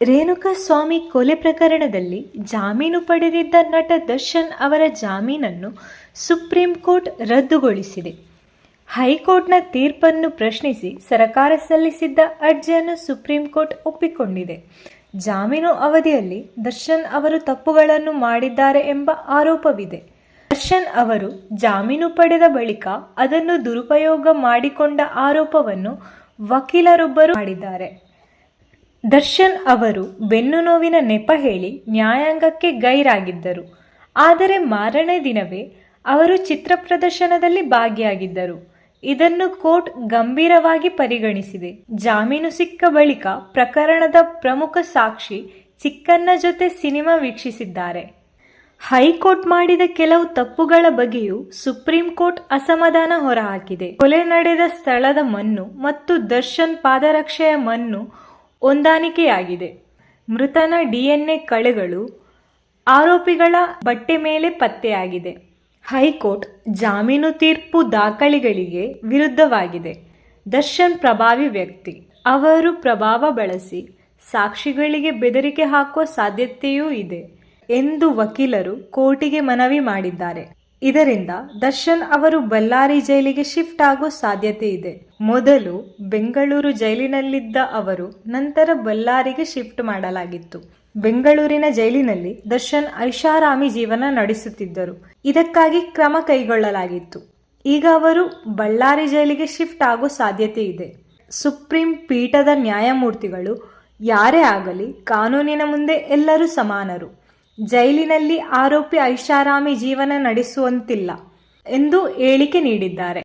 ರೇಣುಕಾಸ್ವಾಮಿ ಕೊಲೆ ಪ್ರಕರಣದಲ್ಲಿ ಜಾಮೀನು ಪಡೆದಿದ್ದ ನಟ ದರ್ಶನ್ ಅವರ ಜಾಮೀನನ್ನು ಸುಪ್ರೀಂ ಕೋರ್ಟ್ ರದ್ದುಗೊಳಿಸಿದೆ. ಹೈಕೋರ್ಟ್ನ ತೀರ್ಪನ್ನು ಪ್ರಶ್ನಿಸಿ ಸರ್ಕಾರ ಸಲ್ಲಿಸಿದ್ದ ಅರ್ಜಿಯನ್ನು ಸುಪ್ರೀಂ ಕೋರ್ಟ್ ಒಪ್ಪಿಕೊಂಡಿದೆ. ಜಾಮೀನು ಅವಧಿಯಲ್ಲಿ ದರ್ಶನ್ ಅವರು ತಪ್ಪುಗಳನ್ನು ಮಾಡಿದ್ದಾರೆ ಎಂಬ ಆರೋಪವಿದೆ. ದರ್ಶನ್ ಅವರು ಜಾಮೀನು ಪಡೆದ ಬಳಿಕ ಅದನ್ನು ದುರುಪಯೋಗ ಮಾಡಿಕೊಂಡ ಆರೋಪವನ್ನು ವಕೀಲರೊಬ್ಬರು ಮಾಡಿದ್ದಾರೆ. ದರ್ಶನ್ ಅವರು ಬೆನ್ನು ನೋವಿನ ನೆಪ ಹೇಳಿ ನ್ಯಾಯಾಂಗಕ್ಕೆ ಗೈರಾಗಿದ್ದರು. ಆದರೆ ಮಾರನೇ ದಿನವೇ ಅವರು ಚಿತ್ರ ಪ್ರದರ್ಶನದಲ್ಲಿ ಭಾಗಿಯಾಗಿದ್ದರು. ಇದನ್ನು ಕೋರ್ಟ್ ಗಂಭೀರವಾಗಿ ಪರಿಗಣಿಸಿದೆ. ಜಾಮೀನು ಸಿಕ್ಕ ಬಳಿಕ ಪ್ರಕರಣದ ಪ್ರಮುಖ ಸಾಕ್ಷಿ ಚಿಕ್ಕನ್ನ ಜೊತೆ ಸಿನಿಮಾ ವೀಕ್ಷಿಸಿದ್ದಾರೆ. ಹೈಕೋರ್ಟ್ ಮಾಡಿದ ಕೆಲವು ತಪ್ಪುಗಳ ಬಗ್ಗೆಯೂ ಸುಪ್ರೀಂ ಕೋರ್ಟ್ ಅಸಮಾಧಾನ ಹೊರಹಾಕಿದೆ. ಕೊಲೆ ನಡೆದ ಸ್ಥಳದ ಮಣ್ಣು ಮತ್ತು ದರ್ಶನ್ ಪಾದರಕ್ಷೆಯ ಮಣ್ಣು ಹೊಂದಾಣಿಕೆಯಾಗಿದೆ. ಮೃತನ ಡಿಎನ್ಎ ಕಳೆಗಳು ಆರೋಪಿಗಳ ಬಟ್ಟೆ ಮೇಲೆ ಪತ್ತೆಯಾಗಿದೆ. ಹೈಕೋರ್ಟ್ ಜಾಮೀನು ತೀರ್ಪು ದಾಖಲೆಗಳಿಗೆ ವಿರುದ್ಧವಾಗಿದೆ. ದರ್ಶನ್ ಪ್ರಭಾವಿ ವ್ಯಕ್ತಿ. ಅವರು ಪ್ರಭಾವ ಬಳಸಿ ಸಾಕ್ಷಿಗಳಿಗೆ ಬೆದರಿಕೆ ಹಾಕುವ ಸಾಧ್ಯತೆಯೂ ಇದೆ ಎಂದು ವಕೀಲರು ಕೋರ್ಟಿಗೆ ಮನವಿ ಮಾಡಿದ್ದಾರೆ. ಇದರಿಂದ ದರ್ಶನ್ ಅವರು ಬಳ್ಳಾರಿ ಜೈಲಿಗೆ ಶಿಫ್ಟ್ ಆಗೋ ಸಾಧ್ಯತೆ ಇದೆ. ಮೊದಲು ಬೆಂಗಳೂರು ಜೈಲಿನಲ್ಲಿದ್ದ ಅವರು ನಂತರ ಬಳ್ಳಾರಿಗೆ ಶಿಫ್ಟ್ ಮಾಡಲಾಗಿತ್ತು. ಬೆಂಗಳೂರಿನ ಜೈಲಿನಲ್ಲಿ ದರ್ಶನ್ ಐಷಾರಾಮಿ ಜೀವನ ನಡೆಸುತ್ತಿದ್ದರು. ಇದಕ್ಕಾಗಿ ಕ್ರಮ ಕೈಗೊಳ್ಳಲಾಗಿತ್ತು. ಈಗ ಅವರು ಬಳ್ಳಾರಿ ಜೈಲಿಗೆ ಶಿಫ್ಟ್ ಆಗೋ ಸಾಧ್ಯತೆ ಇದೆ. ಸುಪ್ರೀಂ ಪೀಠದ ನ್ಯಾಯಮೂರ್ತಿಗಳು ಯಾರೇ ಆಗಲಿ ಕಾನೂನಿನ ಮುಂದೆ ಎಲ್ಲರೂ ಸಮಾನರು. ಜೈಲಿನಲ್ಲಿ ಆರೋಪಿ ಐಷಾರಾಮಿ ಜೀವನ ನಡೆಸುವಂತಿಲ್ಲ ಎಂದು ಹೇಳಿಕೆ ನೀಡಿದ್ದಾರೆ.